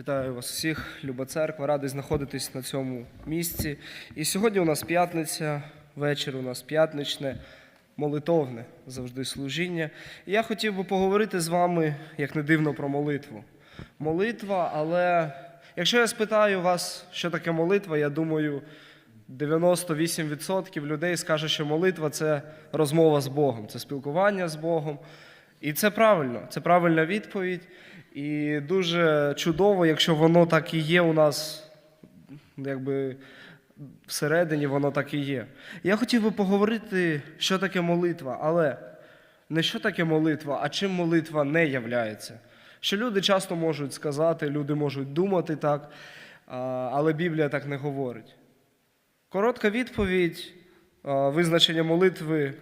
Вітаю вас всіх, Люба церква, радий знаходитись на цьому місці. І сьогодні у нас п'ятниця, вечір у нас п'ятничне, молитовне завжди служіння. І я хотів би поговорити з вами, як не дивно, про молитву. Молитва, але якщо я спитаю вас, що таке молитва, я думаю, 98% людей скаже, що молитва це розмова з Богом, це спілкування з Богом. І це правильно, це правильна відповідь. І дуже чудово, якщо воно так і є у нас, якби всередині воно так і є. Я хотів би поговорити, що таке молитва, але не що таке молитва, а чим молитва не являється. Що люди часто можуть сказати, люди можуть думати так, але Біблія так не говорить. Коротка відповідь, визначення молитви.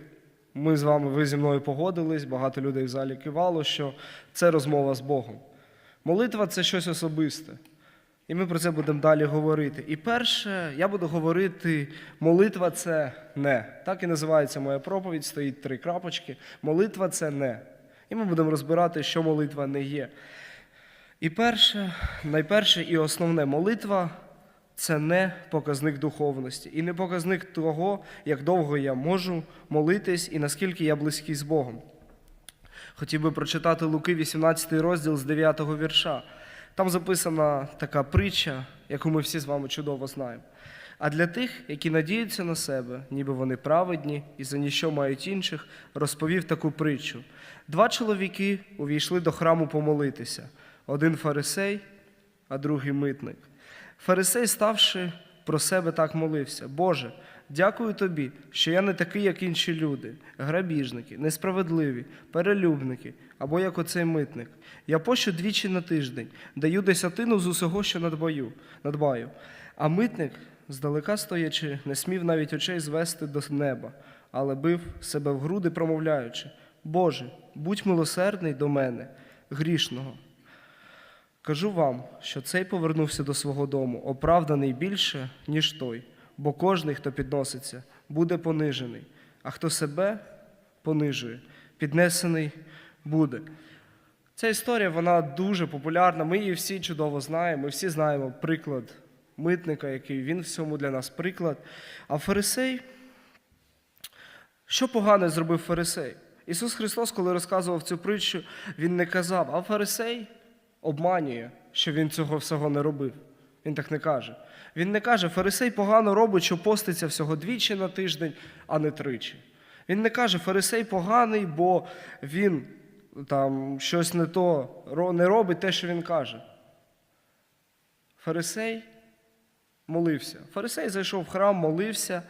Ми з вами, ви зі мною погодились, багато людей в залі кивало, що це розмова з Богом. Молитва це щось особисте. І ми про це будемо далі говорити. І перше, я буду говорити, молитва це не. Так і називається моя проповідь, стоїть три крапочки. Молитва це не. І ми будемо розбирати, що молитва не є. І перше, найперше і основне, молитва це не показник духовності і не показник того, як довго я можу молитись і наскільки я близький з Богом. Хотів би прочитати Луки, 18 розділ з 9 вірша. Там записана така притча, яку ми всі з вами чудово знаємо. А для тих, які надіються на себе, ніби вони праведні і за ніщо мають інших, розповів таку притчу. Два чоловіки увійшли до храму помолитися: один фарисей, а другий митник. Фарисей, ставши про себе, так молився: Боже, дякую тобі, що я не такий, як інші люди, грабіжники, несправедливі, перелюбники або як оцей митник. Я пощу двічі на тиждень, даю десятину з усього, що надбаю, надбаю. А митник, здалека стоячи, не смів навіть очей звести до неба, але бив себе в груди, промовляючи: Боже, будь милосердний до мене, грішного. Кажу вам, що цей повернувся до свого дому, оправданий більше, ніж той, бо кожний, хто підноситься, буде понижений, а хто себе понижує, піднесений буде. Ця історія вона дуже популярна. Ми її всі чудово знаємо. Ми всі знаємо приклад митника, який він всьому для нас приклад. А фарисей, що погане зробив фарисей? Ісус Христос, коли розказував цю притчу, Він не казав, а фарисей обманює, що він цього всього не робив. Він так не каже. Він не каже, фарисей погано робить, що поститься всього двічі на тиждень, а не тричі. Він не каже, фарисей поганий, бо він там щось не то не робить те, що він каже. Фарисей молився. Фарисей зайшов в храм, молився,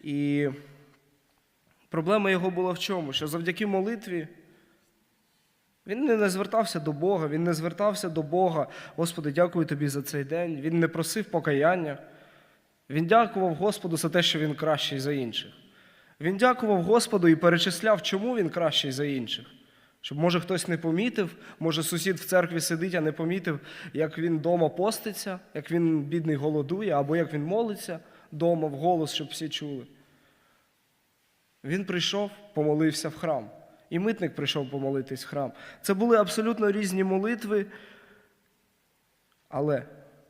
і проблема його була в чому? Що завдяки молитві він не звертався до Бога, він не звертався до Бога. Господи, дякую тобі за цей день. Він не просив покаяння. Він дякував Господу за те, що він кращий за інших. Він дякував Господу і перечисляв, чому він кращий за інших. Щоб, може, хтось не помітив, може, сусід в церкві сидить, а не помітив, як він вдома поститься, як він, бідний, голодує, або як він молиться вдома в голос, щоб всі чули. Він прийшов, помолився в храм. І митник прийшов помолитись в храм. Це були абсолютно різні молитви. Але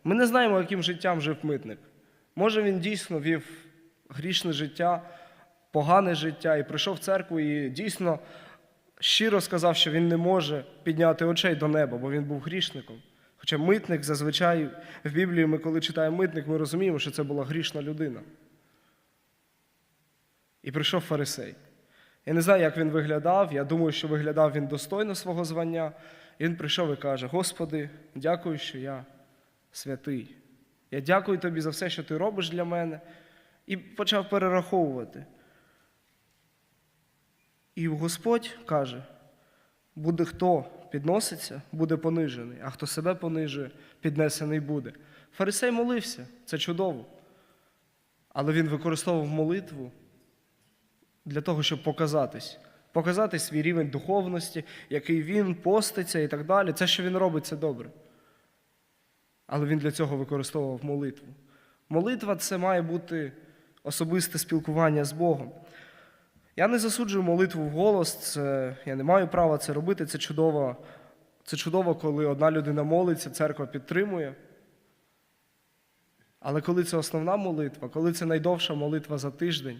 ми не знаємо, яким життям жив митник. Може, він дійсно вів грішне життя, погане життя і прийшов в церкву і дійсно щиро сказав, що він не може підняти очей до неба, бо він був грішником. Хоча митник зазвичай в Біблії, ми коли читаємо митник, ми розуміємо, що це була грішна людина. І прийшов фарисей. Я не знаю, як він виглядав. Я думаю, що виглядав він достойно свого звання. І він прийшов і каже: Господи, дякую, що я святий. Я дякую тобі за все, що ти робиш для мене. І почав перераховувати. І Господь каже: буде хто підноситься, буде понижений, а хто себе понижує, піднесений буде. Фарисей молився, це чудово. Але він використовував молитву для того, щоб показатись, показати свій рівень духовності, який він поститься і так далі. Це, що він робить, це добре. Але він для цього використовував молитву. Молитва це має бути особисте спілкування з Богом. Я не засуджую молитву в голос, це, я не маю права це робити, це чудово, Це чудово, коли одна людина молиться, церква підтримує. Але коли це основна молитва, коли це найдовша молитва за тиждень,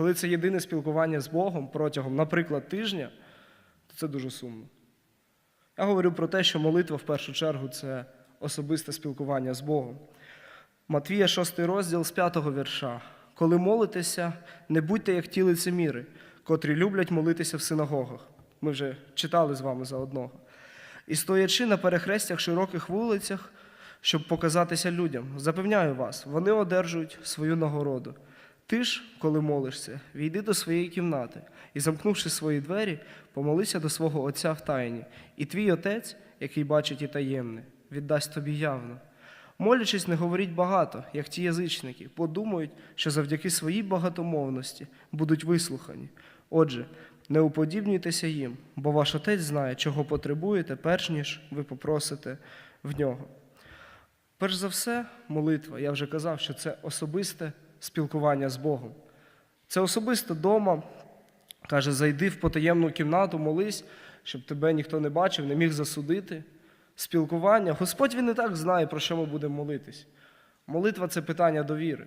коли це єдине спілкування з Богом протягом, наприклад, тижня, то це дуже сумно. Я говорю про те, що молитва в першу чергу це особисте спілкування з Богом. Матвія, 6 розділ з 5 вірша. Коли молитеся, не будьте як ті лицеміри, котрі люблять молитися в синагогах. Ми вже читали з вами за одного. І стоячи на перехрестях широких вулицях, щоб показатися людям, запевняю вас, вони одержують свою нагороду. Ти ж, коли молишся, війди до своєї кімнати і, замкнувши свої двері, помолися до свого Отця в тайні, і твій Отець, який бачить і таємне, віддасть тобі явно. Молячись, не говоріть багато, як ті язичники, подумають, що завдяки своїй багатомовності будуть вислухані. Отже, не уподібнюйтеся їм, бо ваш отець знає, чого потребуєте, перш ніж ви попросите в нього. Перш за все, молитва, я вже казав, що це особисте спілкування з Богом. Це особисто дома. Каже, зайди в потаємну кімнату, молись, щоб тебе ніхто не бачив, не міг засудити. Спілкування. Господь він і так знає, про що ми будемо молитись. Молитва це питання довіри.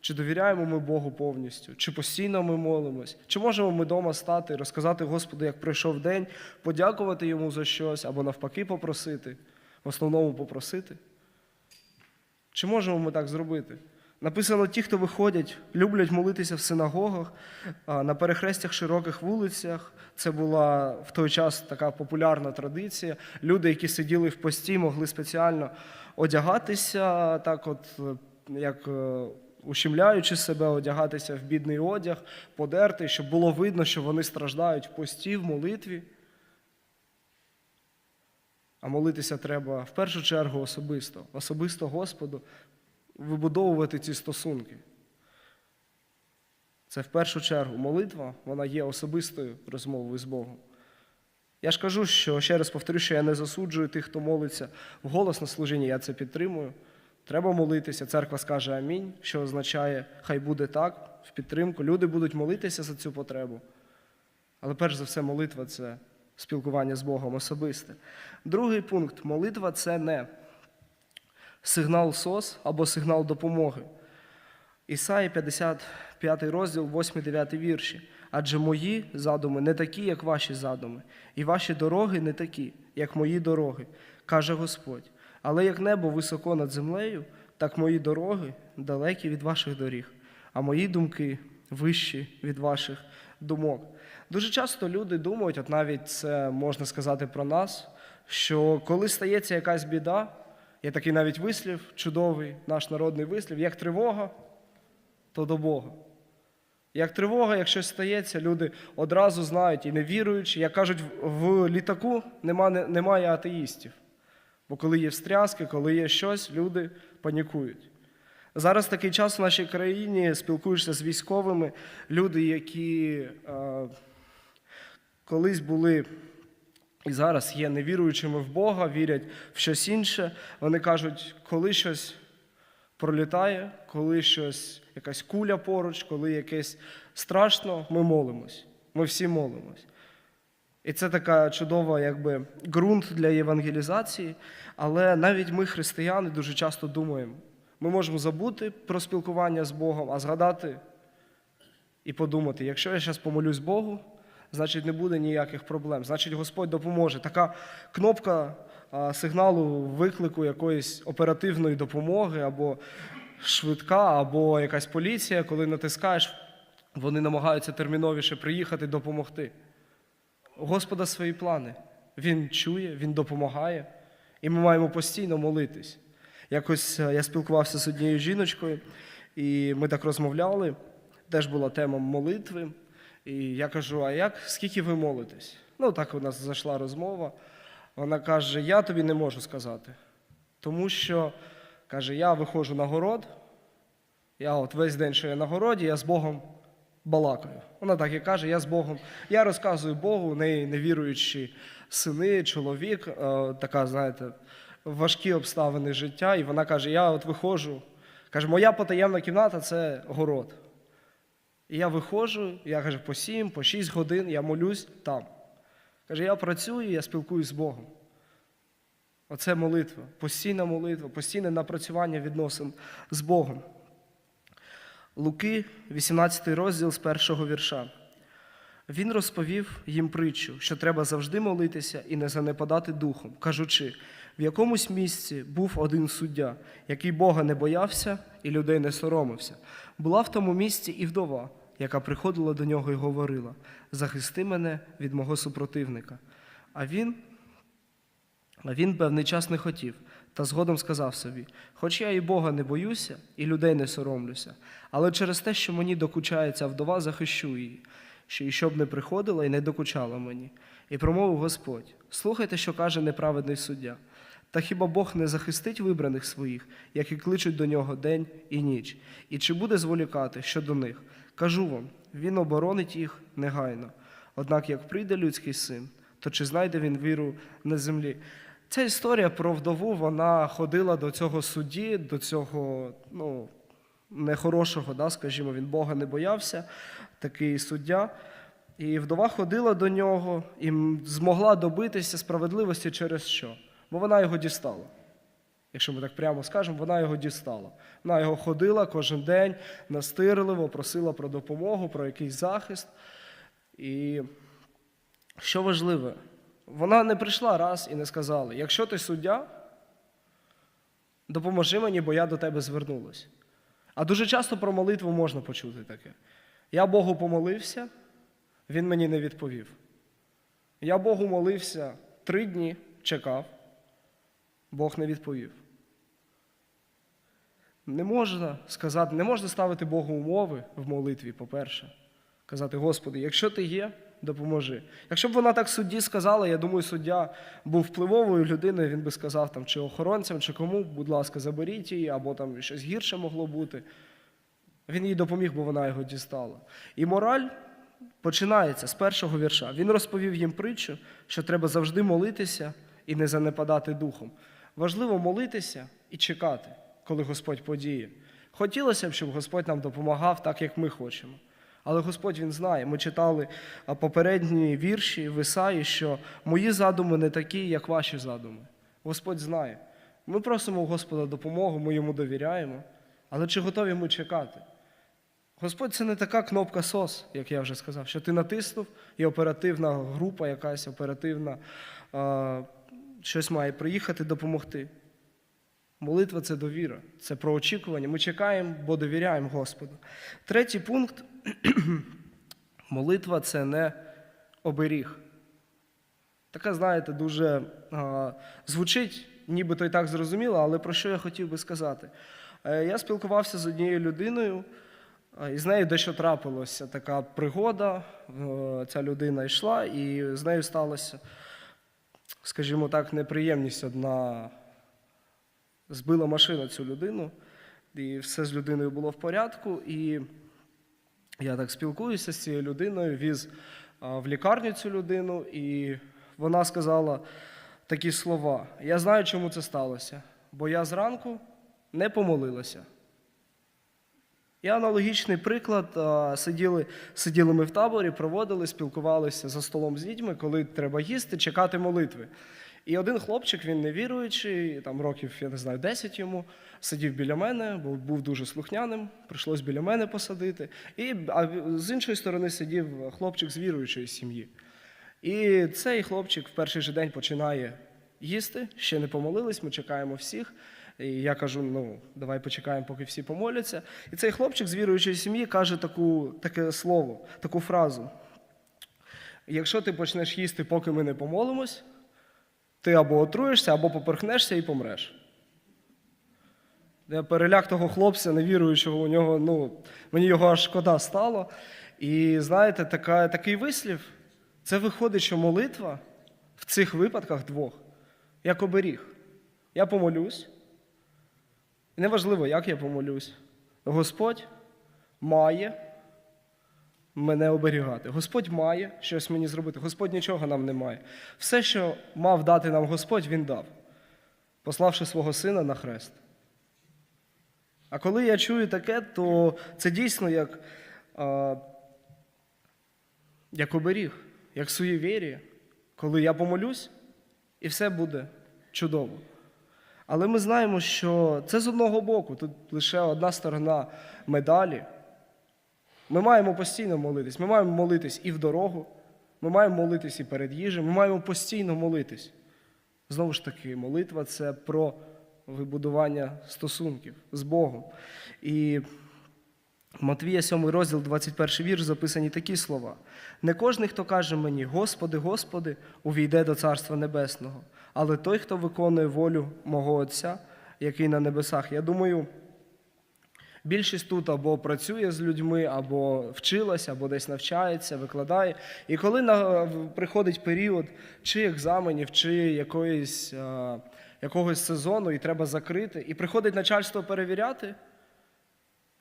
Чи довіряємо ми Богу повністю, чи постійно ми молимось, чи можемо ми вдома стати, розказати Господу, як пройшов день, подякувати йому за щось або навпаки попросити, в основному попросити. Чи можемо ми так зробити? Написано, ті, хто виходять, люблять молитися в синагогах, на перехрестях широких вулицях. Це була в той час така популярна традиція. Люди, які сиділи в пості, могли спеціально одягатися, так от е, як е, ущемляючи себе, одягатися в бідний одяг, подерти, щоб було видно, що вони страждають в пості, в молитві. А молитися треба в першу чергу особисто, особисто Господу, вибудовувати ці стосунки. Це в першу чергу молитва, вона є особистою розмовою з Богом. Я ж кажу, що ще раз повторю, що я не засуджую тих, хто молиться в голос на служінні, я це підтримую. Треба молитися, церква скаже амінь, що означає, хай буде так, в підтримку. Люди будуть молитися за цю потребу. Але перш за все, молитва це спілкування з Богом особисте. Другий пункт молитва це не сигнал СОС або сигнал допомоги. Ісаї 55 розділ, 8-9 вірші. Адже мої задуми не такі, як ваші задуми, і ваші дороги не такі, як мої дороги, каже Господь. Але як небо високо над землею, так мої дороги далекі від ваших доріг, а мої думки вищі від ваших думок. Дуже часто люди думають, от навіть це можна сказати про нас, що коли стається якась біда, є такий навіть вислів, чудовий наш народний вислів, як тривога, то до Бога. Як тривога, як щось стається, люди одразу знають і не віруючи, як кажуть, в літаку нема, немає атеїстів. Бо коли є встряски, коли є щось, люди панікують. Зараз такий час в нашій країні спілкуєшся з військовими, люди, які е, колись були і зараз є невіруючими в Бога, вірять в щось інше. Вони кажуть, коли щось пролітає, коли щось, якась куля поруч, коли якесь страшно, ми молимось. Ми всі молимось. І це така чудова, якби ґрунт для євангелізації. Але навіть ми, християни, дуже часто думаємо, ми можемо забути про спілкування з Богом, а згадати і подумати, якщо я зараз помолюсь Богу, значить не буде ніяких проблем. Значить, Господь допоможе. Така кнопка сигналу виклику якоїсь оперативної допомоги, або швидка, або якась поліція, коли натискаєш, вони намагаються терміновіше приїхати допомогти. У Господа свої плани. Він чує, Він допомагає, і ми маємо постійно молитись. Якось е, я спілкувався з однією жіночкою, і ми так розмовляли. Теж була тема молитви. І я кажу: а як, скільки ви молитесь? Ну, так у нас зайшла розмова. Вона каже: Я тобі не можу сказати. Тому що, каже, я виходжу на город, я от весь день, що я на городі, я з Богом балакаю. Вона так і каже, я з Богом. Я розказую Богу, у неї невіруючі сини, чоловік, е, така, знаєте, важкі обставини життя. І вона каже: я от виходжу. Каже, моя потаємна кімната це город. І я виходжу, я каже, по 7, по 6 годин я молюсь там. Каже, я працюю, я спілкуюсь з Богом. Оце молитва, постійна молитва, постійне напрацювання відносин з Богом. Луки, 18 розділ з першого вірша. Він розповів їм притчу, що треба завжди молитися і не занепадати духом, кажучи, в якомусь місці був один суддя, який Бога не боявся і людей не соромився. Була в тому місці і вдова, яка приходила до нього і говорила: Захисти мене від мого супротивника. А він а він певний час не хотів, та згодом сказав собі: Хоч я і Бога не боюся, і людей не соромлюся, але через те, що мені докучає ця вдова, захищу її, що і щоб не приходила і не докучала мені. І промовив Господь: слухайте, що каже неправедний суддя. Та хіба Бог не захистить вибраних своїх, які кличуть до нього день і ніч? І чи буде зволікати щодо них? Кажу вам, він оборонить їх негайно. Однак, як прийде людський син, то чи знайде він віру на землі? Ця історія про вдову, вона ходила до цього судді, до цього ну, нехорошого, да, скажімо, він Бога не боявся, такий суддя. І вдова ходила до нього і змогла добитися справедливості через що? Бо вона його дістала. Якщо ми так прямо скажемо, вона його дістала. Вона його ходила кожен день настирливо, просила про допомогу, про якийсь захист. І що важливе, вона не прийшла раз і не сказала: якщо ти суддя, допоможи мені, бо я до тебе звернулась. А дуже часто про молитву можна почути таке. Я Богу помолився, він мені не відповів. Я Богу молився три дні, чекав, Бог не відповів. Не можна сказати, не можна ставити Богу умови в молитві, по-перше. Казати, Господи, якщо ти є, допоможи. Якщо б вона так судді сказала, я думаю, суддя був впливовою людиною, він би сказав там, чи охоронцям, чи кому, будь ласка, заберіть її, або там щось гірше могло бути. Він їй допоміг, бо вона його дістала. І мораль починається з першого вірша. Він розповів їм притчу, що треба завжди молитися і не занепадати духом. Важливо молитися і чекати, коли Господь подіє. Хотілося б, щоб Господь нам допомагав так, як ми хочемо. Але Господь Він знає. Ми читали попередні вірші в Ісаї, що мої задуми не такі, як ваші задуми. Господь знає. Ми просимо у Господа допомогу, ми йому довіряємо. Але чи готові ми чекати? Господь це не така кнопка SOS, як я вже сказав, що ти натиснув, і оперативна група, якась оперативна, щось має приїхати допомогти. Молитва це довіра, це про очікування. Ми чекаємо, бо довіряємо Господу. Третій пункт молитва це не оберіг. Така, знаєте, дуже а, звучить, нібито і так зрозуміло, але про що я хотів би сказати? Е, Я спілкувався з однією людиною, і з нею дещо трапилося така пригода. Е, Ця людина йшла, і з нею сталося, скажімо так, неприємність одна. Збила машина цю людину, і все з людиною було в порядку. І я так спілкуюся з цією людиною, віз в лікарню цю людину, і вона сказала такі слова: Я знаю, чому це сталося, бо я зранку не помолилася. І аналогічний приклад. Сиділи, сиділи ми в таборі, проводили, спілкувалися за столом з дітьми, коли треба їсти, чекати молитви. І один хлопчик, він невіруючий, там років, я не знаю, 10 йому, сидів біля мене, бо був дуже слухняним, прийшлось біля мене посадити. І, а з іншої сторони сидів хлопчик з віруючої сім'ї. І цей хлопчик в перший же день починає їсти, ще не помолились, ми чекаємо всіх. І я кажу: ну, давай почекаємо, поки всі помоляться. І цей хлопчик з віруючої сім'ї каже таку, таке слово, таку фразу: якщо ти почнеш їсти, поки ми не помолимось, ти або отруєшся, або поперхнешся і помреш. Я переляк того хлопця, невіруючого, у нього, ну, мені його аж шкода стало. І знаєте, така, такий вислів, це виходить, що молитва в цих випадках двох, як оберіг. Я помолюсь. І неважливо, як я помолюсь. Господь має мене оберігати. Господь має щось мені зробити. Господь нічого нам не має. Все, що мав дати нам Господь, Він дав, пославши свого сина на хрест. А коли я чую таке, то це дійсно як, а, як оберіг, як суєвір'я, коли я помолюсь, і все буде чудово. Але ми знаємо, що це з одного боку, тут лише одна сторона медалі. Ми маємо постійно молитись. Ми маємо молитись і в дорогу, ми маємо молитись і перед їжею, ми маємо постійно молитись. Знову ж таки, молитва це про вибудування стосунків з Богом. І Матвія 7 розділ, 21 вірш, записані такі слова. Не кожен, хто каже мені, Господи, Господи, увійде до Царства Небесного, але той, хто виконує волю мого Отця, який на небесах. Я думаю, більшість тут або працює з людьми, або вчилася, або десь навчається, викладає. І коли приходить період чи екзаменів, чи якоїсь, якогось сезону, і треба закрити, і приходить начальство перевіряти.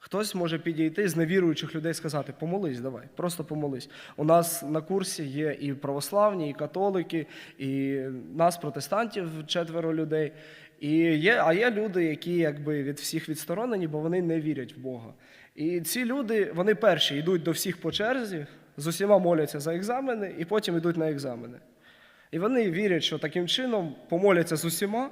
Хтось може підійти з невіруючих людей сказати: помолись, давай, просто помолись. У нас на курсі є і православні, і католики, і нас, протестантів, четверо людей. І є, а є люди, які якби від всіх відсторонені, бо вони не вірять в Бога. І ці люди, вони перші йдуть до всіх по черзі, з усіма моляться за екзамени, і потім йдуть на екзамени. І вони вірять, що таким чином помоляться з усіма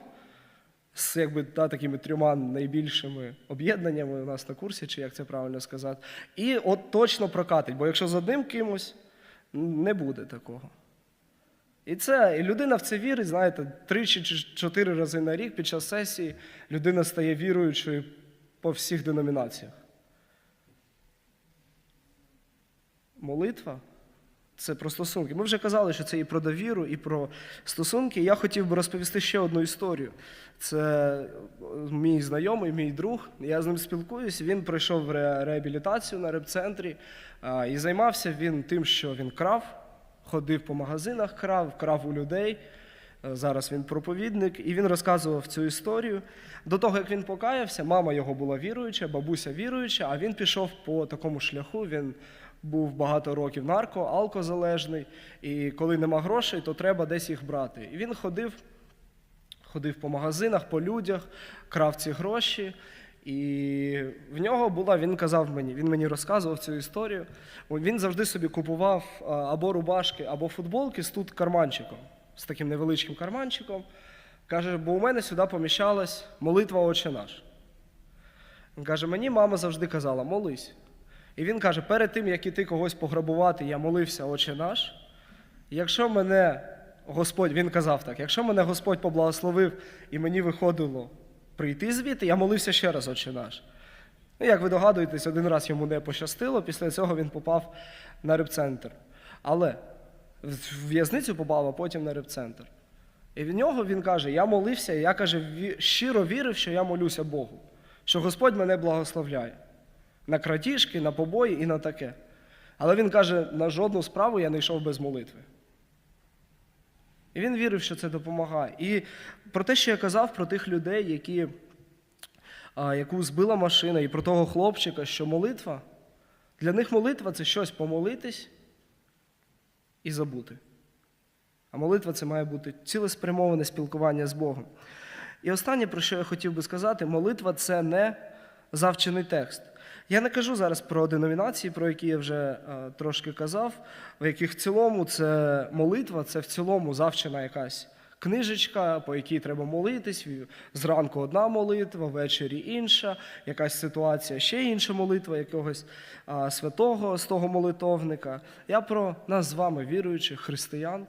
з якби та, такими трьома найбільшими об'єднаннями у нас на курсі, чи як це правильно сказати. І от точно прокатить, бо якщо з одним кимось, не буде такого. І це і людина в це вірить, знаєте, три чи чотири рази на рік під час сесії людина стає віруючою по всіх деномінаціях. Молитва це про стосунки. Ми вже казали, що це і про довіру, і про стосунки. Я хотів би розповісти ще одну історію. Це мій знайомий, мій друг. Я з ним спілкуюсь. Він пройшов ре- реабілітацію на репцентрі і займався він тим, що він крав, ходив по магазинах, крав, крав у людей. Е, Зараз він проповідник, і він розказував цю історію. До того, як він покаявся, мама його була віруюча, бабуся віруюча, а він пішов по такому шляху. Він був багато років нарко, алкозалежний, і коли нема грошей, то треба десь їх брати. І він ходив, ходив по магазинах, по людях, крав ці гроші. І в нього була, він казав мені, він мені розказував цю історію. Він завжди собі купував або рубашки, або футболки з тут карманчиком, з таким невеличким карманчиком. Каже, бо у мене сюди поміщалась молитва Отче наш. Він каже, мені мама завжди казала, молись. І він каже, перед тим, як іти когось пограбувати, я молився, Отче наш. Якщо мене Господь, він казав так, якщо мене Господь поблагословив і мені виходило прийти звідти, я молився ще раз, Отче наш. Ну, як ви догадуєтесь, один раз йому не пощастило, після цього він попав на репцентр. Але в в'язницю попав, а потім на репцентр. І в нього він каже: я молився, і я каже, щиро вірив, що я молюся Богу, що Господь мене благословляє на крадіжки, на побої і на таке. Але він каже, на жодну справу я не йшов без молитви. І він вірив, що це допомагає. І про те, що я казав про тих людей, які, а, яку збила машина, і про того хлопчика, що молитва, для них молитва це щось помолитись і забути. А молитва це має бути цілеспрямоване спілкування з Богом. І останнє, про що я хотів би сказати, молитва це не завчений текст. Я не кажу зараз про деномінації, про які я вже е, трошки казав, в яких в цілому це молитва, це в цілому завчена якась книжечка, по якій треба молитись. Зранку одна молитва, ввечері інша, якась ситуація, ще інша молитва якогось святого з того молитовника. Я про нас з вами, віруючих християн.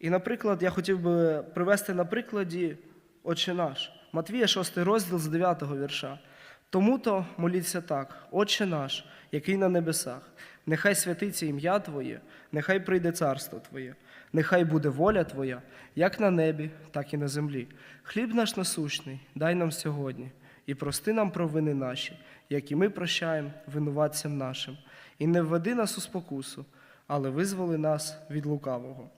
І, наприклад, я хотів би привести на прикладі Отче наш, Матвія, 6 розділ з 9 вірша. Тому-то моліться так, Отче наш, який на небесах, нехай святиться ім'я Твоє, нехай прийде царство Твоє, нехай буде воля Твоя, як на небі, так і на землі. Хліб наш насущний, дай нам сьогодні, і прости нам провини наші, як і ми прощаємо винуватцям нашим. І не введи нас у спокусу, але визволи нас від лукавого.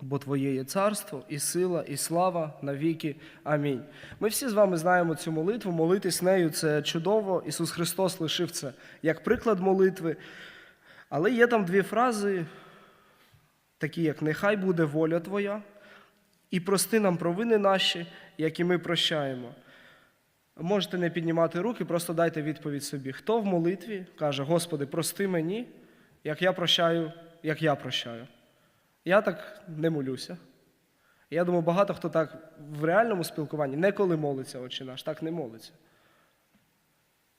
Бо Твоє є царство, і сила, і слава навіки. Амінь. Ми всі з вами знаємо цю молитву. Молитись нею це чудово. Ісус Христос лишив це як приклад молитви. Але є там дві фрази, такі як нехай буде воля Твоя, і прости нам провини наші, як і ми прощаємо. Можете не піднімати руки, просто дайте відповідь собі. Хто в молитві каже, Господи, прости мені, як я прощаю, як я прощаю. Я так не молюся. Я думаю, багато хто так в реальному спілкуванні не коли молиться Отче наш, так не молиться.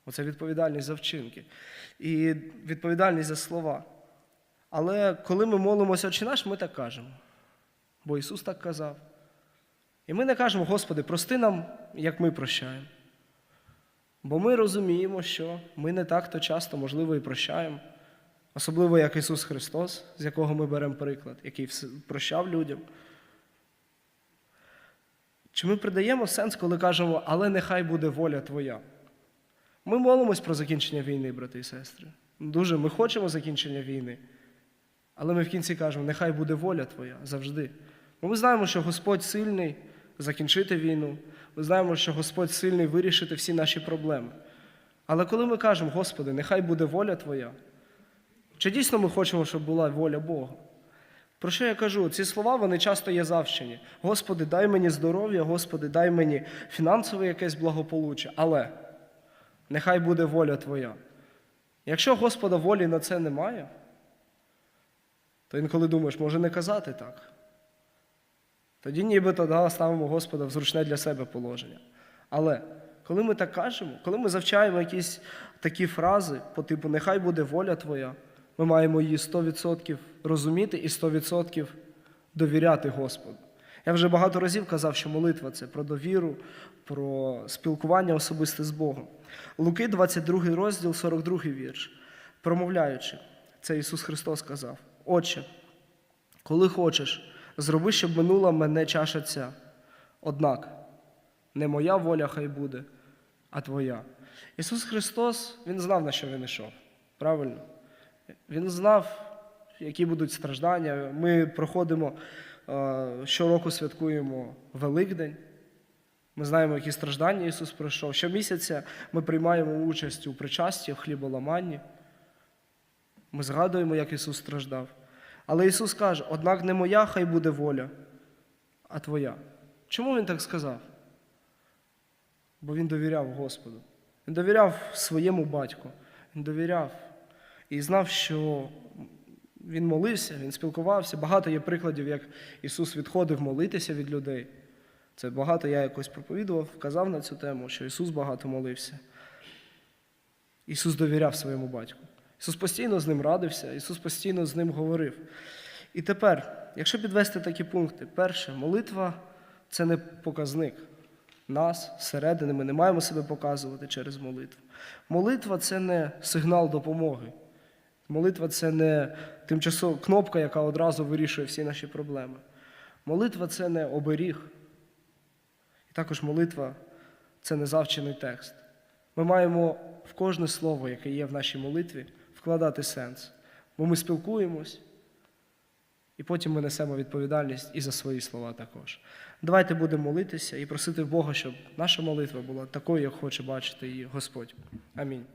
Оце відповідальність за вчинки і відповідальність за слова. Але коли ми молимося Отче наш, ми так кажемо. Бо Ісус так казав. І ми не кажемо, Господи, прости нам, як ми прощаємо. Бо ми розуміємо, що ми не так то часто, можливо, і прощаємо. Особливо як Ісус Христос, з якого ми беремо приклад, який прощав людям. Чи ми придаємо сенс, коли кажемо, але нехай буде воля Твоя? Ми молимось про закінчення війни, брати і сестри. Дуже ми хочемо закінчення війни. Але ми в кінці кажемо, нехай буде воля Твоя завжди. Бо ми знаємо, що Господь сильний закінчити війну. Ми знаємо, що Господь сильний вирішити всі наші проблеми. Але коли ми кажемо, Господи, нехай буде воля Твоя, чи дійсно ми хочемо, щоб була воля Бога? Про що я кажу? Ці слова вони часто є завчені. Господи, дай мені здоров'я, Господи, дай мені фінансове якесь благополуччя. Але нехай буде воля Твоя. Якщо Господа волі на це немає, то інколи думаєш, може не казати так. Тоді нібито да, ставимо Господа в зручне для себе положення. Але коли ми так кажемо, коли ми завчаємо якісь такі фрази по типу Нехай буде воля Твоя, ми маємо її 100% розуміти і 100% довіряти Господу. Я вже багато разів казав, що молитва це про довіру, про спілкування особисте з Богом. Луки, 22 розділ, 42 вірш. Промовляючи, це Ісус Христос сказав: Отче, коли хочеш, зроби, щоб минула мене чаша ця. Однак, не моя воля хай буде, а твоя. Ісус Христос, Він знав, на що Він йшов. Правильно? Він знав, які будуть страждання. Ми проходимо е, щороку святкуємо Великдень. Ми знаємо, які страждання Ісус пройшов. Щомісяця ми приймаємо участь у причасті, в хліболаманні. Ми згадуємо, як Ісус страждав. Але Ісус каже: однак не моя хай буде воля, а Твоя. Чому Він так сказав? Бо Він довіряв Господу. Він довіряв своєму батьку. Він довіряв і знав, що Він молився, Він спілкувався. Багато є прикладів, як Ісус відходив молитися від людей. Це багато я якось проповідував, казав на цю тему, що Ісус багато молився. Ісус довіряв своєму батьку. Ісус постійно з ним радився, Ісус постійно з ним говорив. І тепер, якщо підвести такі пункти, перше, молитва це не показник. Нас зсередини ми не маємо себе показувати через молитву. Молитва це не сигнал допомоги. Молитва це не тимчасова кнопка, яка одразу вирішує всі наші проблеми. Молитва це не оберіг. І також молитва це не завчений текст. Ми маємо в кожне слово, яке є в нашій молитві, вкладати сенс. Бо ми спілкуємось, і потім ми несемо відповідальність і за свої слова також. Давайте будемо молитися і просити Бога, щоб наша молитва була такою, як хоче бачити її Господь. Амінь.